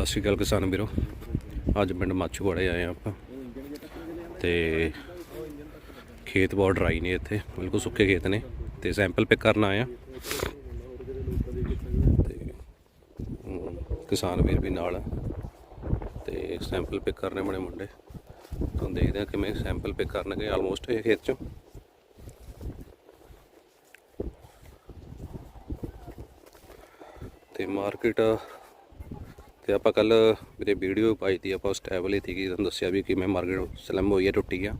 ਸਤਿ ਸ਼੍ਰੀ ਅਕਾਲ ਕਿਸਾਨ ਵੀਰੋ। ਅੱਜ ਪਿੰਡ ਮਾਛੂਵਾੜੇ ਆਏ ਆ ਆਪਾਂ। ਤੇ ਖੇਤ ਬਹੁਤ ਡਰਾਈ ਨੇ ਇੱਥੇ, ਬਿਲਕੁਲ ਸੁੱਕੇ ਖੇਤ ਨੇ। ਤੇ ਸੈਂਪਲ ਪਿਕ ਕਰਨ ਆਏ ਆ ਤੇ ਕਿਸਾਨ ਵੀਰ ਵੀ ਨਾਲ ਆ। ਤੇ ਸੈਂਪਲ ਪਿਕ ਕਰਨੇ ਬਣੇ ਮੁੰਡੇ। ਤੁਹਾਨੂੰ ਦੇਖਦੇ ਆ ਕਿਵੇਂ ਸੈਂਪਲ ਪਿਕ ਕਰਨਗੇ ਆਲਮੋਸਟ ਇਹ ਖੇਤ ਚੋਂ। ਤੇ ਮਾਰਕੀਟ ਤੇ ਆਪਾਂ ਕੱਲ ਮੇਰੇ ਵੀਡੀਓ ਪਾਈ ਤੀ, ਆਪਾਂ ਉਸ ਟੈਬ ਲਈ ਸੀਗੀ ਤੁਹਾਨੂੰ ਦੱਸਿਆ ਵੀ ਕਿਵੇਂ ਮਾਰਕੀਟ ਸਲਮ ਹੋਈ ਹੈ, ਟੁੱਟੀ ਆ।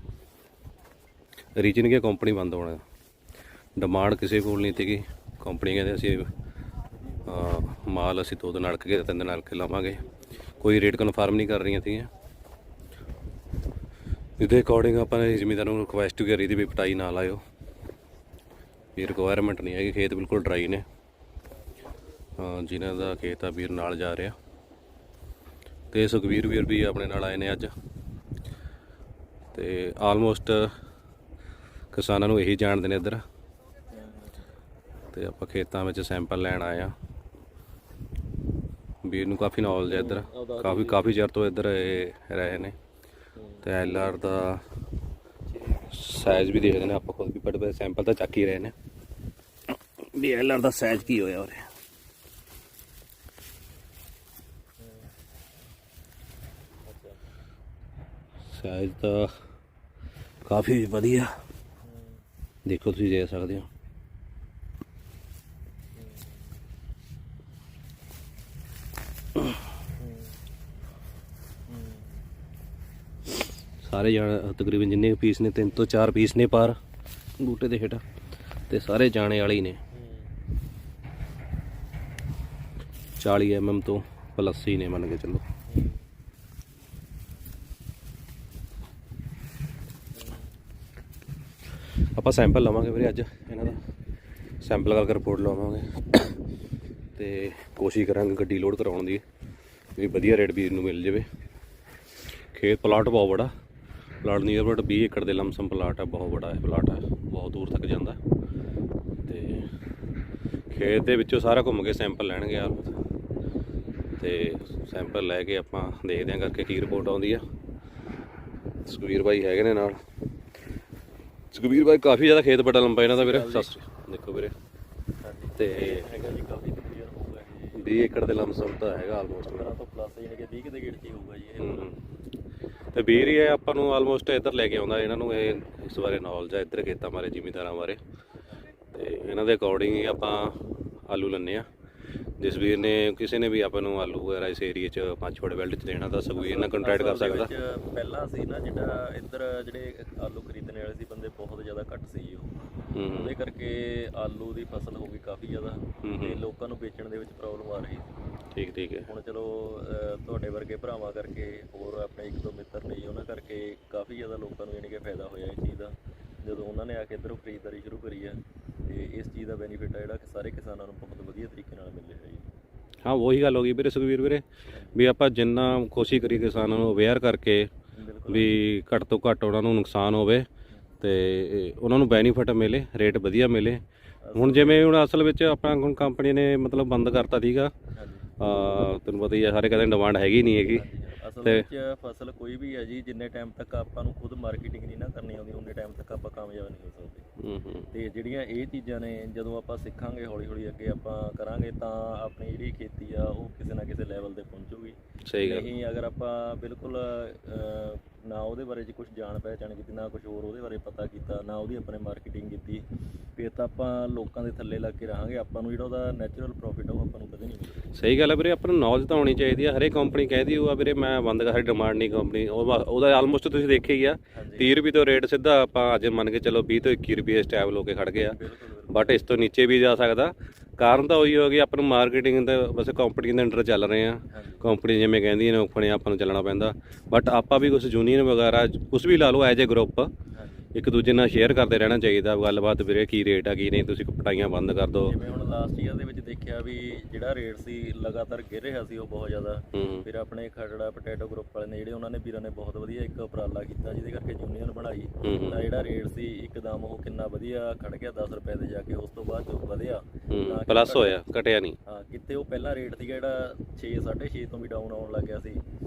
ਰੀਜਨ ਕੀ ਕੰਪਨੀ ਬੰਦ ਹੋਣਾ। ਡਿਮਾਂਡ ਕਿਸੇ ਕੋਲ ਨਹੀਂ ਸੀਗੀ ਕੰਪਨੀ ਕਹਿੰਦੇ ਅਸੀਂ ਮਾਲ ਅਸੀਂ ਦੋ ਦਿਨ ਅੜਕ ਕੇ ਤਿੰਨ ਦਿਨ ਅੜਕ ਕੇ ਲਾਵਾਂਗੇ। ਕੋਈ ਰੇਟ ਕਨਫਰਮ ਨਹੀਂ ਕਰ ਰਹੀਆਂ ਸੀਗੀਆਂ ਇਹਦੇ ਅਕੋਰਡਿੰਗ ਆਪਾਂ ਨੇ ਜ਼ਿਮੀਦਾਰ ਨੂੰ ਰਿਕੁਐਸਟ ਕਰੀ ਦੀ ਵੀ ਪਟਾਈ ਨਾ ਲਾਇਓ। ਵੀ ਰਿਕੁਆਇਰਮੈਂਟ ਨਹੀਂ ਹੈਗੀ, ਖੇਤ ਬਿਲਕੁਲ ਡਰਾਈ ਨੇ। ਹਾਂ ਜਿਨ੍ਹਾਂ ਦਾ ਖੇਤ ਆ ਵੀਰ ਨਾਲ ਜਾ ਰਿਹਾ। ਤੇ ਸੁਖਵੀਰ ਵੀਰ ਵੀ ਆਪਣੇ ਨਾਲ ਆਏ ਨੇ ਅੱਜ। ਤੇ ਆਲਮੋਸਟ ਕਿਸਾਨਾਂ ਨੂੰ ਇਹੀ ਜਾਣਦੇ ਨੇ ਇੱਧਰ। ਤੇ ਆਪਾਂ ਖੇਤਾਂ ਵਿੱਚ ਸੈਂਪਲ ਲੈਣ ਆਏ ਆ। ਵੀਰ ਨੂੰ ਕਾਫੀ ਨੌਲੇਜ ਹੈ ਇੱਧਰ। ਕਾਫੀ ਕਾਫੀ ਚਿਰ ਤੋਂ ਇੱਧਰ ਇਹ ਰਹੇ ਨੇ। ਤੇ ਐਲਆਰ ਦਾ ਸਾਈਜ਼ ਵੀ ਦੇਖਦੇ ਨੇ ਆਪਾਂ ਖੁਦ ਵੀ ਬੜੇ ਸੈਂਪਲ ਤਾਂ ਚੱਕ ਹੀ ਰਹੇ ਨੇ। ਵੀ ਐਲਆਰ ਦਾ ਸਾਈਜ਼ ਕੀ ਹੋਇਆ ਉਰੇ? ਸਾਈਜ਼ ਤਾਂ ਕਾਫੀ ਵਧੀਆ। ਦੇਖੋ ਤੁਸੀਂ ਦੇ ਸਕਦੇ ਹੋ। ਸਾਰੇ ਜਾਣ, ਤਕਰੀਬਨ ਜਿੰਨੇ ਪੀਸ ਨੇ, ਤਿੰਨ ਤੋਂ ਚਾਰ ਪੀਸ ਨੇ ਪਰ ਬੂਟੇ ਦੇ ਹੇਠ। ਤੇ ਸਾਰੇ ਜਾਣੇ ਵਾਲੇ ਹੀ ਨੇ। 40 mm ਤੋਂ ਪਲੱਸ ਹੀ ਨੇ ਮੰਨ ਕੇ ਚੱਲੋ। ਆਪਾਂ ਸੈਂਪਲ ਲਵਾਂਗੇ ਵੀਰੇ ਅੱਜ ਇਹਨਾਂ ਦਾ। ਸੈਂਪਲ ਕਰਕੇ ਰਿਪੋਰਟ ਲਵਾਵਾਂਗੇ ਤੇ ਕੋਸ਼ਿਸ਼ ਕਰਾਂਗੇ ਗੱਡੀ ਲੋਡ ਕਰਾਉਣ ਦੀ। ਵੀ ਵਧੀਆ ਰੇਟ ਵੀ ਨੂੰ ਮਿਲ ਜਾਵੇ। ਖੇਤ ਪਲਾਟ ਬਹੁਤ ਬੜਾ ਪਲਾਟ ਨੀਅਰ ਅਬਾਊਟ 20 ਏਕੜ ਦੇ ਲਮਸਮ ਪਲਾਟ ਹੈ ਬਹੁਤ ਬੜਾ ਹੈ ਪਲਾਟ ਹੈ ਬਹੁਤ ਦੂਰ ਤੱਕ ਜਾਂਦਾ। ਤੇ ਖੇਤ ਦੇ ਵਿੱਚੋਂ ਸਾਰਾ ਘੁੰਮ ਕੇ ਸੈਂਪਲ ਲੈਣਗੇ ਯਾਰ। ਤੇ ਸੈਂਪਲ ਲੈ ਕੇ ਆਪਾਂ ਦੇਖਦੇ ਹਾਂ ਕਰਕੇ ਕੀ ਰਿਪੋਰਟ ਆਉਂਦੀ ਆ। ਸੁਖਵੀਰ ਭਾਈ ਹੈਗੇ ਨੇ ਨਾਲ। ਸੁਖਬੀਰ ਭਾਈ ਕਾਫੀ ਜ਼ਿਆਦਾ ਖੇਤ ਬੜਾ ਲੰਬਾ ਇਹਨਾਂ ਦਾ ਵੀਰੇ। ਸਤਿ ਸ੍ਰੀ ਅਕਾਲ ਦੇਖੋ ਵੀਰੇ। ਤੇ ਹੈਗਾ ਜੀ ਕਾਫੀ ਕਲੀਅਰ ਹੋਊਗਾ ਜੀ 20 ਏਕੜ ਦੇ ਲਮਸਮ ਤਾਂ ਹੈਗਾ ਆਲਮੋਸਟ 15 ਤੋਂ ਪਲੱਸ ਯਾਨੀ ਕਿ 20 ਦੇ ਗੇੜ 'ਚ ਹੀ ਹੋਊਗਾ ਜੀ ਇਹ। ਤੇ ਵੀਰ ਹੀ ਹੈ ਆਪਾਂ ਨੂੰ ਆਲਮੋਸਟ ਇੱਧਰ ਲੈ ਕੇ ਆਉਂਦਾ ਇਹਨਾਂ ਨੂੰ ਇਹ ਇਸ ਬਾਰੇ ਨੌਲੇਜ ਹੈ ਇੱਧਰ ਖੇਤਾਂ ਬਾਰੇ ਜ਼ਿਮੀਂਦਾਰਾਂ ਬਾਰੇ। ਤੇ ਇਹਨਾਂ ਦੇ ਅਕੋਰਡਿੰਗ ਹੀ ਆਪਾਂ ਆਲੂ ਲੰਨੇ ਆ ਜਿਸ ਵੀਰ ਨੇ ਕਿਸੇ ਨੇ ਵੀ ਆਪਾਂ ਨੂੰ ਆਲੂ ਵਗੈਰਾ ਇਸ ਏਰੀਏ 'ਚ ਪੰਜ ਛੋੜੇ ਬੈਲਟ 'ਚ ਦੇਣਾ ਤਾਂ ਸੁਖਵੀਰ ਨਾਲ ਕੰਟੈਕਟ ਕਰ ਸਕਦਾ। ਪਹਿਲਾਂ ਸੀ ਨਾ ਜਿਹੜਾ ਇੱਧਰ ਜਿਹੜੇ ਆਲੂ ਖਰੀਦਣ ਵਾਲੇ ਸੀ ਬੰਦੇ ਬਹੁਤ ਜ਼ਿਆਦਾ ਘੱਟ ਸੀ ਜੀ ਉਹ। ਉਹਦੇ ਕਰਕੇ ਆਲੂ ਦੀ ਫਸਲ ਹੋ ਗਈ ਕਾਫੀ ਜ਼ਿਆਦਾ ਤੇ ਲੋਕਾਂ ਨੂੰ ਵੇਚਣ ਦੇ ਵਿੱਚ ਪ੍ਰੋਬਲਮ ਆ ਰਹੀ ਸੀ। ਠੀਕ ਠੀਕ ਹੈ। ਹੁਣ ਚਲੋ ਤੁਹਾਡੇ ਵਰਗੇ ਭਰਾਵਾਂ ਕਰਕੇ ਹੋਰ ਆਪਣੇ ਇੱਕ ਦੋ ਮਿੱਤਰ ਨੇ ਉਹਨਾਂ ਕਰਕੇ ਕਾਫੀ ਜ਼ਿਆਦਾ ਲੋਕਾਂ ਨੂੰ ਯਾਨੀ ਕਿ ਫਾਇਦਾ ਹੋਇਆ ਇਸ ਚੀਜ਼ ਦਾ। ਜਦੋਂ ਉਹਨਾਂ ਨੇ ਆ ਕੇ ਇੱਧਰੋਂ ਖਰੀਦਦਾਰੀ ਸ਼ੁਰੂ ਕਰੀ ਆ ਤੇ ਇਸ ਚੀਜ਼ ਦਾ ਬੈਨੀਫਿਟ ਆ ਜਿਹੜਾ ਕਿ ਸਾਰੇ ਕਿਸਾਨਾਂ ਨੂੰ ਬਹੁਤ ਵਧੀਆ ਤਰੀਕੇ ਨਾਲ ਮਿਲ ਰਿਹਾ ਜੀ। ਹਾਂ ਉਹੀ ਗੱਲ ਹੋ ਗਈ ਵੀਰੇ ਸੁਖਵੀਰ ਵੀਰੇ ਵੀ ਆਪਾਂ ਜਿੰਨਾ ਕੋਸ਼ਿਸ਼ ਕਰੀਏ ਕਿਸਾਨਾਂ ਨੂੰ ਅਵੇਅਰ ਕਰਕੇ ਵੀ ਘੱਟ ਤੋਂ ਘੱਟ ਉਹਨਾਂ ਨੂੰ ਨੁਕਸਾਨ ਹੋਵੇ ਤੇ ਉਹਨਾਂ ਨੂੰ ਬੈਨੀਫਿਟ ਮਿਲੇ ਰੇਟ ਵਧੀਆ ਮਿਲੇ। ਹੁਣ ਜਿਵੇਂ ਹੁਣ ਅਸਲ ਵਿੱਚ ਆਪਣਾ ਹੁਣ ਕੰਪਨੀ ਨੇ ਮਤਲਬ ਬੰਦ ਕਰਤਾ ਸੀਗਾ। ਆ ਤੈਨੂੰ ਪਤਾ ਹੀ ਆ ਸਾਰੇ ਕਹਿੰਦੇ ਡਿਮਾਂਡ ਹੈਗੀ ਨਹੀਂ ਹੈਗੀ। ਅਸਲ ਤੇ- ਵਿੱਚ ਫਸਲ ਕੋਈ ਵੀ ਹੈ ਜੀ ਜਿੰਨੇ ਟਾਈਮ ਤੱਕ ਆਪਾਂ ਨੂੰ ਖੁਦ ਮਾਰਕੀਟਿੰਗ ਨਹੀਂ ਨਾ ਕਰਨੀ ਆਉਂਦੀ ਉਹਨੇ ਟਾਈਮ ਤੱਕ ਆਪਾਂ ਕਾਮਯਾਬ ਨਹੀਂ ਹੋ ਸਕਦੇ। ਹੂੰ ਹੂੰ। ਤੇ ਜਿਹੜੀਆਂ ਇਹ ਚੀਜ਼ਾਂ ਨੇ ਜਦੋਂ ਆਪਾਂ ਸਿੱਖਾਂਗੇ ਹੌਲੀ ਹੌਲੀ ਅੱਗੇ ਆਪਾਂ ਕਰਾਂਗੇ ਤਾਂ ਆਪਣੀ ਜਿਹੜੀ ਖੇਤੀ ਆ ਉਹ ਕਿਸੇ ਨਾ ਕਿਸੇ ਲੈਵਲ ਤੇ ਪਹੁੰਚੂਗੀ। ਸਹੀ ਗੱਲ। ਨਹੀਂ ਅਗਰ ਆਪਾਂ ਬਿਲਕੁਲ ਅਹ, ਨਾ ਉਹਦੇ ਬਾਰੇ ਚ ਕੁਝ ਜਾਣ ਪਹਿਚਾਣ ਕੀਤੀ ਨਾ ਕੁਝ ਹੋਰ ਉਹਦੇ ਬਾਰੇ ਪਤਾ ਕੀਤਾ ਨਾ ਉਹਦੀ ਆਪਣੇ ਮਾਰਕੀਟਿੰਗ ਕੀਤੀ। ਫਿਰ ਤਾਂ ਆਪਾਂ ਲੋਕਾਂ ਦੇ ਥੱਲੇ ਲੱਗ ਕੇ ਰਹਾਂਗੇ ਆਪਾਂ ਨੂੰ ਜਿਹੜਾ ਉਹਦਾ ਨੈਚੁਰਲ ਪ੍ਰੋਫਿਟ ਆ ਉਹ ਆਪਾਂ ਨੂੰ ਕਦੇ ਨਹੀਂ ਮਿਲੇਗਾ ਸਹੀ ਗੱਲ ਹੈ ਵੀਰੇ ਆਪਾਂ ਨੂੰ ਨੌਲੇਜ ਤਾਂ ਹੋਣੀ ਚਾਹੀਦੀ ਹੈ ਹਰੇਕ ਕੰਪਨੀ ਕਹਿੰਦੀ ਹੋਊਗਾ ਵੀਰੇ ਮੈਂ ਬੰਦ ਕਰ ਡਿਮਾਂਡ ਨਹੀਂ ਕੰਪਨੀ ਉਹਦਾ ਆਲਮੋਸਟ ਤੁਸੀਂ ਦੇਖਿਆ ਹੀ ਆ 30 ਰੁਪਏ ਤੋਂ ਰੇਟ ਸਿੱਧਾ ਆਪਾਂ ਅੱਜ ਮੰਨ ਕੇ ਚੱਲੋ 20 ਤੋਂ 21 ਰੁਪਏ ਸਟੈਬਲ ਹੋ ਕੇ ਖੜ ਗਿਆ ਬਟ ਇਸ ਤੋਂ ਨੀਚੇ ਵੀ ਜਾ ਸਕਦਾ ਕਾਰਨ ਤਾਂ ਉਹੀ ਹੋ ਗਿਆ ਆਪਾਂ ਨੂੰ ਮਾਰਕੀਟਿੰਗ ਦੇ ਬਸ ਕੰਪਨੀ ਦੇ ਅੰਡਰ ਚੱਲ ਰਹੇ ਆ। ਕੰਪਨੀ ਜਿਵੇਂ ਕਹਿੰਦੀ ਨੇ ਆਪਣੇ ਆਪਾਂ ਨੂੰ ਚੱਲਣਾ ਪੈਂਦਾ। ਬਟ ਆਪਾਂ ਵੀ ਕੁਝ ਯੂਨੀਅਨ ਵਗੈਰਾ ਕੁਝ ਵੀ ਲਾ ਲਓ ਐਜ ਏ ਗਰੁੱਪ ਇੱਕ ਦੂਜੇ ਨਾਲ ਸ਼ੇਅਰ ਕਰਦੇ ਰਹਿਣਾ ਚਾਹੀਦਾ ਗੱਲਬਾਤ ਵੀਰੇ ਕੀ ਰੇਟ ਆ ਕੀ ਨਹੀਂ ਤੁਸੀਂ ਪਟਾਈਆਂ ਬੰਦ ਕਰ ਦਿਓ। ਜਿਵੇਂ ਹੁਣ ਲਾਸਟ ਈਅਰ ਦੇ ਵਿੱਚ ਦੇਖਿਆ ਵੀ ਜਿਹੜਾ ਰੇਟ ਸੀ ਲਗਾਤਾਰ ਗਿਰ ਰਿਹਾ ਸੀ ਉਹ ਬਹੁਤ ਜ਼ਿਆਦਾ। ਹੂੰ। ਫਿਰ ਆਪਣੇ ਖਰੜਾ ਪੋਟੈਟੋ ਗਰੁੱਪ ਵਾਲੇ ਨੇ ਜਿਹੜੇ ਉਹਨਾਂ ਨੇ ਵੀਰਾਂ ਨੇ ਬਹੁਤ ਵਧੀਆ ਇੱਕ ਉਪਰਾਲਾ ਕੀਤਾ ਜਿਹਦੇ ਕਰਕੇ ਯੂਨੀਅਨ ਬਣਾਈ। ਹੂੰ ਹੂੰ, ਤਾਂ ਜਿਹੜਾ ਰੇਟ ਸੀ ਇੱਕਦਮ ਉਹ ਕਿੰਨਾ ਵਧੀਆ ਖੜ ਗਿਆ 10 ਰੁਪਏ ਤੇ ਜਾ ਕੇ ਉਸ ਤੋਂ ਬਾਅਦ ਜੋ ਵਧਿਆ। ਪਲੱਸ ਹੋਇਆ ਘਟਿਆ ਨਹੀਂ। ਹਾਂ ਕਿਤੇ ਉਹ ਪਹਿਲਾ ਰੇਟ ਸੀਗਾ ਜਿਹੜਾ 6 6.5 ਤੋਂ ਵੀ ਡਾਊਨ ਆਉਣ ਲੱਗ ਗਿਆ ਸੀ। ਹੂੰ 1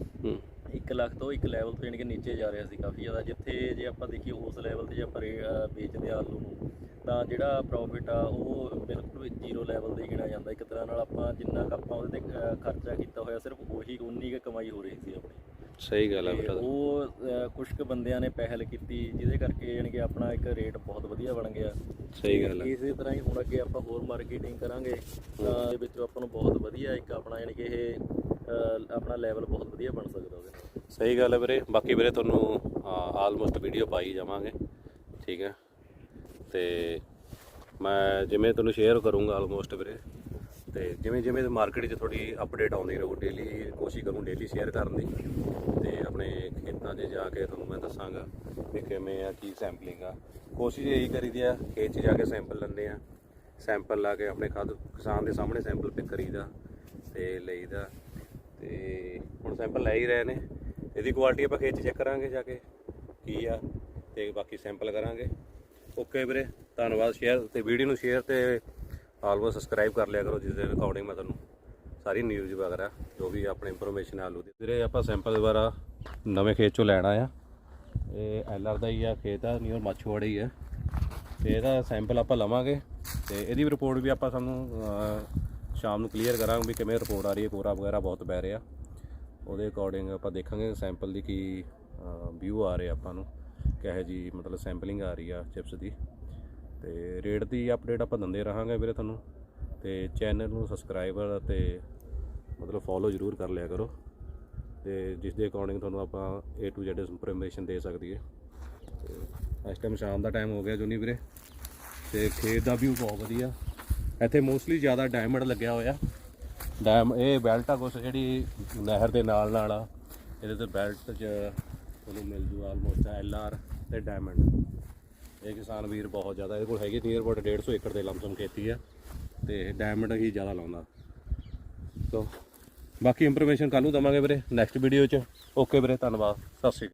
ਲੱਖ ਤੋਂ ਇੱਕ ਲੈਵਲ ਤੋਂ ਯਾਨੀ ਕਿ ਨੀਚੇ ਜਾ ਰਿਹਾ ਸੀ ਕਾਫੀ ਜ਼ਿਆਦਾ ਜਿੱਥੇ ਜੇ ਆਪਾਂ ਦੇਖੀਏ ਉਸ ਲੈਵਲ ਤੇ ਜੇ ਆਪਾਂ ਰੇ- ਵੇਚਦੇ ਆ ਆਲੂ ਨੂੰ ਤਾਂ ਜਿਹੜਾ ਪ੍ਰੋਫਿਟ ਆ ਉਹ ਬਿਲਕੁਲ ਜ਼ੀਰੋ ਲੈਵਲ ਤੇ ਹੀ ਗਿਣਿਆ ਜਾਂਦਾ। ਇੱਕ ਤਰ੍ਹਾਂ ਨਾਲ ਆਪਾਂ ਜਿੰਨਾ ਕੁ ਆਪਾਂ ਉਹਦੇ ਤੇ ਖਰਚਾ ਕੀਤਾ ਹੋਇਆ ਸਿਰਫ ਉਹੀ ਉਨੀ ਕੁ ਕਮਾਈ ਹੋ ਰਹੀ ਸੀ ਆਪਣੀ। ਸਹੀ ਗੱਲ ਹੈ ਤੇ ਬੇਟਾ। ਉਹ ਕੁਛ ਕੁ ਬੰਦਿਆਂ ਨੇ ਪਹਿਲ ਕੀਤੀ ਜਿਹਦੇ ਕਰਕੇ ਯਾਨੀ ਕਿ ਆਪਣਾ ਇੱਕ ਰੇਟ ਬਹੁਤ ਵਧੀਆ ਬਣ ਗਿਆ। ਸਹੀ ਗੱਲ ਹੈ ਇਸੇ ਤਰ੍ਹਾਂ ਹੀ ਹੁਣ ਅੱਗੇ ਆਪਾਂ ਹੋਰ ਮਾਰਕੀਟਿੰਗ ਕਰਾਂਗੇ ਤਾਂ ਇਹਦੇ ਵਿੱਚ ਆਪਾਂ ਨੂੰ ਬਹੁਤ ਵਧੀਆ ਇੱਕ ਆਪਣਾ ਯਾਨੀ ਕਿ ਇਹ ਆਪਣਾ ਲੈਵਲ ਬਹੁਤ ਵਧੀਆ ਬਣ ਸਕਦਾ ਉਹਦੇ ਨਾਲ। ਸਹੀ ਗੱਲ ਹੈ ਵੀਰੇ। ਬਾਕੀ ਵੀਰੇ ਤੁਹਾਨੂੰ ਆਲਮੋਸਟ ਵੀਡੀਓ ਪਾਈ ਜਾਵਾਂਗੇ। ਠੀਕ ਹੈ। ਤੇ ਮੈਂ ਜਿਵੇਂ ਤੁਹਾਨੂੰ ਸ਼ੇਅਰ ਕਰੂੰਗਾ ਆਲਮੋਸਟ ਵੀਰੇ। ਤੇ ਜਿਵੇਂ ਜਿਵੇਂ ਮਾਰਕੀਟ 'ਚ ਥੋੜੀ ਅਪਡੇਟ ਆਉਂਦੀ ਰਹੂ ਡੇਲੀ ਕੋਸ਼ਿਸ਼ ਕਰੂੰ ਡੇਲੀ ਸ਼ੇਅਰ ਕਰਨ ਦੀ। ਤੇ ਆਪਣੇ ਖੇਤਾਂ 'ਚ ਜਾ ਕੇ ਤੁਹਾਨੂੰ ਮੈਂ ਦੱਸਾਂਗਾ ਵੀ ਕਿਵੇਂ ਆ, ਕੀ ਸੈਂਪਲਿੰਗ ਆ। ਕੋਸ਼ਿਸ਼ ਇਹੀ ਕਰੀਦੀ ਆ, ਖੇਤ 'ਚ ਜਾ ਕੇ ਸੈਂਪਲ ਲੈਂਦੇ ਆ। ਸੈਂਪਲ ਲਾ ਕੇ ਆਪਣੇ ਖਾਦ, ਕਿਸਾਨ ਦੇ ਸਾਹਮਣੇ ਸੈਂਪਲ ਪਿਕ ਕਰੀਦਾ ਤੇ ਲਈਦਾ। ਤੇ ਹੁਣ ਸੈਂਪਲ ਲੈ ਹੀ ਰਹੇ ਨੇ। ਇਹਦੀ ਕੁਆਲਿਟੀ ਆਪਾਂ ਖੇਤ 'ਚ ਚੈੱਕ ਕਰਾਂਗੇ ਜਾ ਕੇ ਕੀ ਆ ਤੇ ਬਾਕੀ ਸੈਂਪਲ ਕਰਾਂਗੇ। ਓਕੇ ਵੀਰੇ, ਧੰਨਵਾਦ ਸ਼ੇਅਰ ਤੇ ਵੀਡੀਓ ਨੂੰ ਸ਼ੇਅਰ ਤੇ ਆਲਵੋ ਸਬਸਕ੍ਰਾਈਬ ਕਰ ਲਿਆ ਕਰੋ ਜਿਸ ਦੇ ਅਕੋਰਡਿੰਗ ਮੈਂ ਤੁਹਾਨੂੰ ਸਾਰੀ ਨਿਊਜ਼ ਵਗੈਰਾ, ਜੋ ਵੀ ਆਪਣੇ ਇਨਫੋਰਮੇਸ਼ਨ ਆਲੂ ਦੀ। ਵੀਰੇ ਆਪਾਂ ਸੈਂਪਲ ਦੁਬਾਰਾ ਨਵੇਂ ਖੇਤ ਚੋਂ ਲੈਣਾ ਆ। ਇਹ ਐਲਆਰ ਦਾ ਹੀ ਆ, ਖੇਤ ਆ ਨਿਊਰ ਮਾਛੂਵਾੜਾ ਹੀ ਆ। ਤੇ ਇਹਦਾ ਸੈਂਪਲ ਆਪਾਂ ਲਵਾਂਗੇ ਤੇ ਇਹਦੀ ਰਿਪੋਰਟ ਵੀ ਆਪਾਂ ਸਾਨੂੰ ਸ਼ਾਮ ਨੂੰ ਕਲੀਅਰ ਕਰਾਂਗੇ ਵੀ ਕਿਵੇਂ ਰਿਪੋਰਟ ਆ ਰਹੀ ਹੈ ਕੋਰਾ ਵਗੈਰਾ ਬਹੁਤ ਪੈ ਰਿਹਾ। ਉਹਦੇ ਅਕੋਰਡਿੰਗ ਆਪਾਂ ਦੇਖਾਂਗੇ ਸੈਂਪਲ ਦੀ ਕੀ ਵਿਊ ਆ ਰਿਹਾ ਆਪਾਂ ਨੂੰ, ਕਿਹੋ ਜੀ ਮਤਲਬ ਸੈਂਪਲਿੰਗ ਆ ਰਹੀ ਆ ਚਿਪਸ ਦੀ। ਤੇ ਰੇਟ ਦੀ ਅਪਡੇਟ ਆਪਾਂ ਦਿੰਦੇ ਰਹਾਂਗੇ ਵੀਰੇ ਤੁਹਾਨੂੰ। ਤੇ ਚੈਨਲ ਨੂੰ ਸਬਸਕ੍ਰਾਈਬਰ ਤੇ ਮਤਲਬ ਫੋਲੋ ਜ਼ਰੂਰ ਕਰ ਲਿਆ ਕਰੋ। ਤੇ ਜਿਸ ਦੇ ਅਕੋਰਡਿੰਗ ਤੁਹਾਨੂੰ ਆਪਾਂ A to Z ਇਨਫੋਰਮੇਸ਼ਨ ਦੇ ਸਕਦੀ ਹੈ ਤੇ ਇਸ ਟਾਈਮ ਸ਼ਾਮ ਦਾ ਟਾਈਮ ਹੋ ਗਿਆ ਜੁਨੀ ਵੀਰੇ। ਤੇ ਖੇਤ ਦਾ ਵਿਊ ਬਹੁਤ ਵਧੀਆ। ਇੱਥੇ ਮੋਸਟਲੀ ਜ਼ਿਆਦਾ ਡਾਇਮੰਡ ਲੱਗਿਆ ਹੋਇਆ। ਡੈਮ ਇਹ ਬੈਲਟ ਆ ਕੁਛ ਜਿਹੜੀ ਨਹਿਰ ਦੇ ਨਾਲ ਨਾਲ ਆ। ਇਹਦੇ ਤੇ ਬੈਲਟ 'ਚ ਤੁਹਾਨੂੰ ਮਿਲ ਜੂ ਆਲਮੋਸਟ ਐਲ ਆਰ ਤੇ ਡਾਇਮੰਡ ਇਹ ਕਿਸਾਨ ਵੀਰ ਬਹੁਤ ਜ਼ਿਆਦਾ, ਇਹਦੇ ਕੋਲ ਹੈਗੀ ਨੀਅਰ ਅਬਾਊਟ 150 ਏਕੜ ਦੇ ਲਮਸਮ ਖੇਤੀ ਆ ਤੇ ਡਾਇਮੰਡ ਹੀ ਜ਼ਿਆਦਾ ਲਾਉਂਦਾ। ਸੋ ਬਾਕੀ ਇਨਫੋਰਮੇਸ਼ਨ ਕੱਲ ਨੂੰ ਦਵਾਂਗੇ ਵੀਰੇ ਨੈਕਸਟ ਵੀਡੀਓ 'ਚ। ਓਕੇ ਵੀਰੇ, ਧੰਨਵਾਦ। ਸਤਿ ਸ਼੍ਰੀ ਅਕਾਲ।